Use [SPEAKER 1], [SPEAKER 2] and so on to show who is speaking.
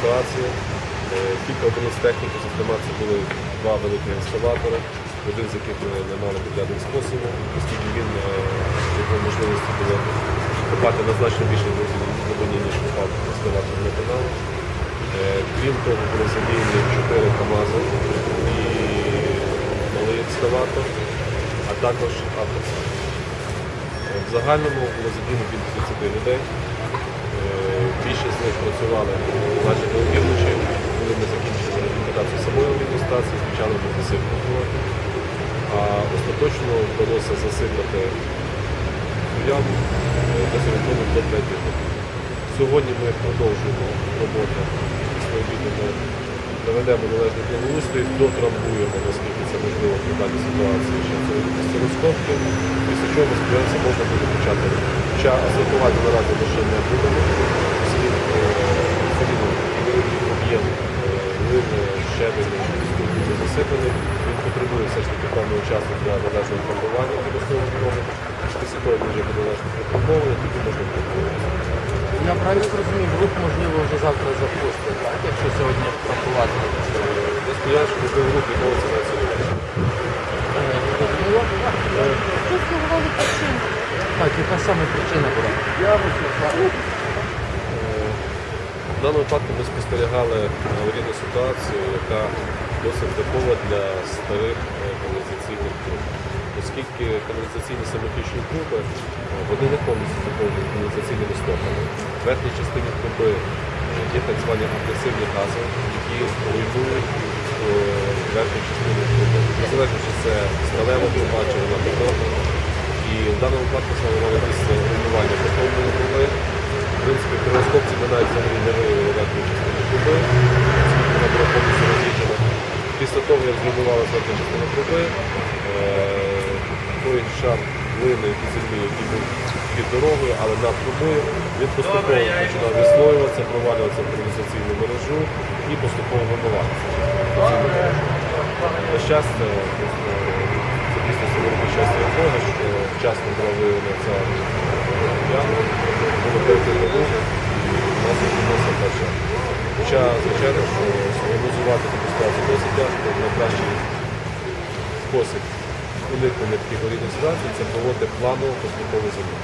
[SPEAKER 1] ситуацію. Е, Кілька одиниць техніки, зокрема, це були два великі екскаватори, один з яких ми не мали підрядним способом, оскільки він е, його можливості було копати на значно більше глибині, ніж копав екскаватор на каналу. Е, Крім того, були задіяні 4 КАМАЗи і малий екскаватор, а також автоцар. Е, В загальному було задіяно біля 30 людей. Е, Більшість з них працювали ми. А остаточно вдалося засипати яму е, десь орієнтовно до 3 години. Сьогодні ми продовжуємо роботу обіду. Доведемо належний благоустрій, дотрамбуємо, наскільки це можливо при даній ситуації, ще це розкопки, після чого ми сподіваємося, можна буде почати. Хоча асфальтувати наразі ми ще не будемо, оскільки буде. Він потребує все ж таки певного часу для належного під основу. Після того, як він вже буде належно протрамбований, тоді можна буде.
[SPEAKER 2] Я правильно зрозумів, рух можливо вже завтра запустити, так? Якщо сьогодні врахувати.
[SPEAKER 1] Я сподіваюся, що можливо рух відновиться на вечір.
[SPEAKER 2] Е? Е? Так, яка саме причина була?
[SPEAKER 1] Я В даному випадку ми спостерігали аварійну ситуацію, яка досить типова для старих е, каналізаційних труб. Оскільки каналізаційні самотічні труби е, вони не повністю заповнені каналізаційними стоками. В верхній частині труби е, є так звані агресивні гази, які руйнують верхню частину труби. Незалежно, чи це сталева труба, чи вона бетонна. І в даному випадку саме мали місце руйнування бетонної труби. В принципі, при розкопці ми навіть взагалі не виявили верхньої частини труби, оскільки вона була повністю роз'їжджена. Після того, як зруйнувалася частина труби, е, той шар глини і землі, який був під дорогою, але над трубою, він поступово починав відслоюватися, провалюватися в каналізаційну мережу і поступово мережу. На щастя, це дійсно сьогодні щастя того, що вчасно була виявлена ця яма, було перекрито рух, і нас відбулося перше. Хоча, звичайно, що спрогнозувати таку ситуацію досить тяжко, найкращий спосіб уникнення таких аварійних ситуацій це проводити планово поступову заміну.